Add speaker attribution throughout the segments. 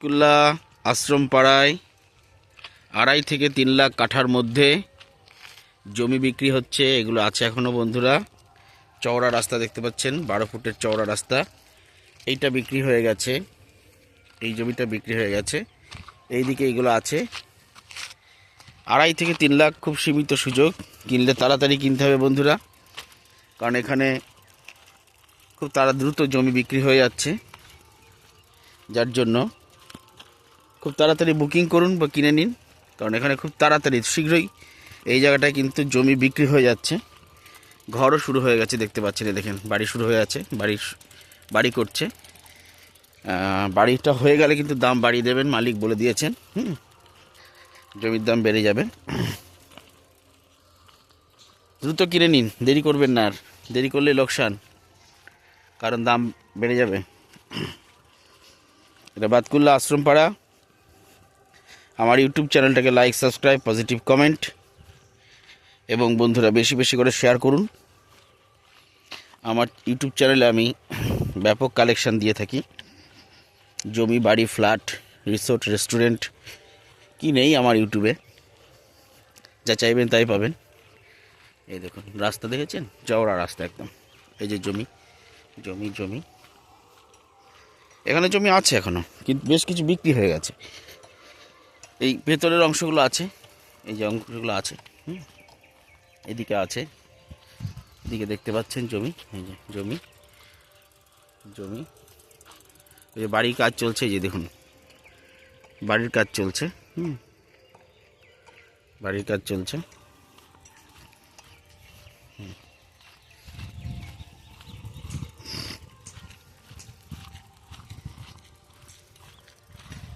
Speaker 1: কুল্লা আশ্রম পাড়ায় আড়াই থেকে তিন লাখ কাঠার মধ্যে জমি বিক্রি হচ্ছে, এগুলো আছে এখনও বন্ধুরা। চওড়া রাস্তা দেখতে পাচ্ছেন, বারো ফুটের চওড়া রাস্তা। এইটা বিক্রি হয়ে গেছে, এই জমিটা বিক্রি হয়ে গেছে। এইদিকে এইগুলো আছে। আড়াই থেকে তিন লাখ খুব সীমিত সুযোগ, কিনলে তাড়াতাড়ি কিনতে হবে বন্ধুরা। কারণ এখানে খুব তাড়া দ্রুত জমি বিক্রি হয়ে যাচ্ছে, যার জন্য খুব তাড়াতাড়ি বুকিং করুন বা কিনে নিন, কারণ এখানে খুব তাড়াতাড়ি, শীঘ্রই এই জায়গাটায় কিন্তু জমি বিক্রি হয়ে যাচ্ছে। ঘরও শুরু হয়ে গেছে, দেখতে পাচ্ছেন দেখেন, বাড়ি শুরু হয়ে আছে, বাড়ি বাড়ি করছে। বাড়িটা হয়ে গেলে কিন্তু দাম বাড়িয়ে দেবেন, মালিক বলে দিয়েছেন, হুম? জমির দাম বেড়ে যাবে। দ্রুত কিনে নিন, দেরি করবেন না আর, দেরি করলে লোকসান, কারণ দাম বেড়ে যাবে। এটা বাতকুল্লা আশ্রম পাড়া আমার ইউটিউব চ্যানেলটাকে লাইক সাবস্ক্রাইব পজিটিভ কমেন্ট এবং বন্ধুরা বেশি বেশি করে শেয়ার করুন। আমার ইউটিউব চ্যানেলে আমি ব্যাপক কালেকশন দিয়ে থাকি। জমি, বাড়ি ফ্ল্যাট রিসোর্ট রেস্টুরেন্ট কি নেই আমার ইউটিউবে যা চাইবেন তাই পাবেন। এই দেখুন, রাস্তা দেখেছেন? চওড়া রাস্তা একদম। এই যে জমি জমি জমি। এখানে জমি আছে এখনও, কিন্তু বেশ কিছু বিক্রি হয়ে গেছে। এই ভেতরের অংশগুলো আছে, এই যে অংশগুলো আছে, হুম, এদিকে আছে, এদিকে দেখতে পাচ্ছেন জমি, এই যে জমি জমি, এই যে বাড়ির কাজ চলছে, এই যে দেখুন, বাড়ির কাজ চলছে, হুম, বাড়ির কাজ চলছে।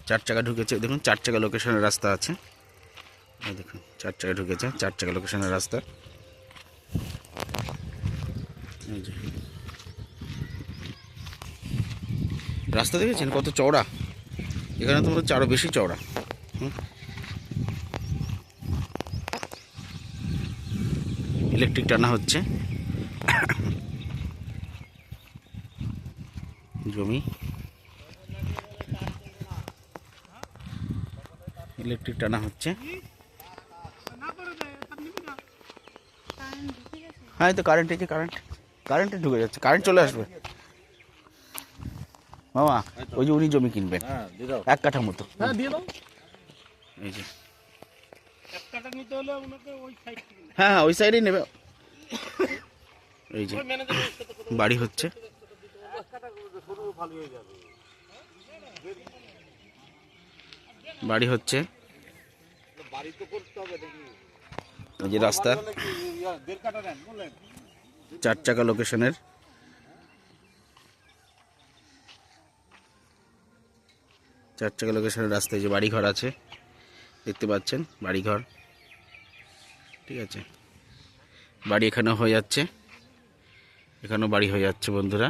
Speaker 1: চার চাকা ঢুকেছে। দেখুন, চার চাকা লোকেশনের রাস্তা আছে। দেখুন, চার চাকা ঢুকেছে, চার চাকা লোকেশনের রাস্তা। রাস্তা দেখেছেন? কত চওড়া। এখানে তো মনে আরও বেশি চওড়া। হুম। ইলেকট্রিক টানা হচ্ছে। জমি। ইলেকট্রিক টানা হচ্ছে। হ্যাঁ তো কারেন্ট এই যে কারেন্ট কারেন্টে ঢুকে যাচ্ছে কারেন্ট চলে আসবে। মামা ওই যে উনি জমি কিনবেন
Speaker 2: হ্যাঁ
Speaker 1: এক কাঠা মতো।
Speaker 2: হ্যাঁ
Speaker 1: এই যে।
Speaker 2: এক কাটা নিতে হলে ওনাকে ওই
Speaker 1: হ্যাঁ হ্যাঁ ওই সাইডেই নেবে। এই যে বাড়ি হচ্ছে।
Speaker 2: হয়ে
Speaker 1: বাড়ি হচ্ছে
Speaker 2: বাড়ি তো করতে হবে নাকি
Speaker 1: এই যে রাস্তা। চার চাকা লোকেশনের চার চাকা লোকেশনের রাস্তায় যে বাড়িঘর আছে। দেখতে পাচ্ছেন, বাড়িঘর। ঠিক আছে। বাড়ি এখানেও হয়ে যাচ্ছে। এখানেও বাড়ি হয়ে যাচ্ছে, বন্ধুরা।